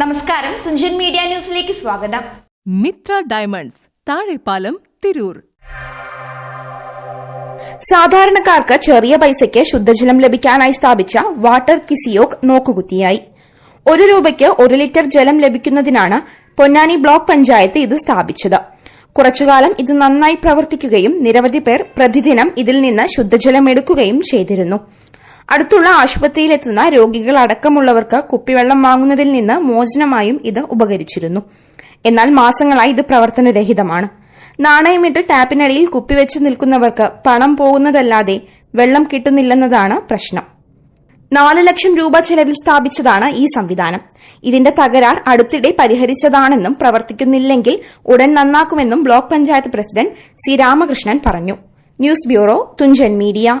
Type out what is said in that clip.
നമസ്കാരം. തുഞ്ചൻ മീഡിയ ന്യൂസിലേക്ക് സ്വാഗതം. മിത്ര ഡയമണ്ട്സ് താഴെപ്പാലം തിരൂർ. സാധാരണക്കാർക്ക് ചെറിയ പൈസയ്ക്ക് ശുദ്ധജലം ലഭിക്കാനായി സ്ഥാപിച്ച വാട്ടർ കിസിയോക് നോക്കുകുത്തിയായി. ഒരു രൂപയ്ക്ക് ഒരു ലിറ്റർ ജലം ലഭിക്കുന്നതിനാണ് പൊന്നാനി ബ്ലോക്ക് പഞ്ചായത്ത് ഇത് സ്ഥാപിച്ചത്. കുറച്ചുകാലം ഇത് നന്നായി പ്രവർത്തിക്കുകയും നിരവധി പേർ പ്രതിദിനം ഇതിൽ നിന്ന് ശുദ്ധജലം എടുക്കുകയും ചെയ്തിരുന്നു. അടുത്തുള്ള ആശുപത്രിയിലെത്തുന്ന രോഗികൾ അടക്കമുള്ളവർക്ക് കുപ്പിവെള്ളം വാങ്ങുന്നതിൽ നിന്ന് മോചനമായും ഇത് ഉപകരിച്ചിരുന്നു. എന്നാൽ മാസങ്ങളായി ഇത് പ്രവർത്തനരഹിതമാണ്. നാണയമിട്ട് ടാപ്പിനടിയിൽ കുപ്പിവെച്ച് നിൽക്കുന്നവർക്ക് പണം പോകുന്നതല്ലാതെ വെള്ളം കിട്ടുന്നില്ലെന്നതാണ് പ്രശ്നം. നാല് ലക്ഷം രൂപ ചെലവിൽ സ്ഥാപിച്ചതാണ് ഈ സംവിധാനം. ഇതിന്റെ തകരാർ അടുത്തിടെ പരിഹരിച്ചതാണെന്നും പ്രവർത്തിക്കുന്നില്ലെങ്കിൽ ഉടൻ നന്നാക്കുമെന്നും block panchayat president C Ramakrishnan പറഞ്ഞു. News bureau Thunchan media.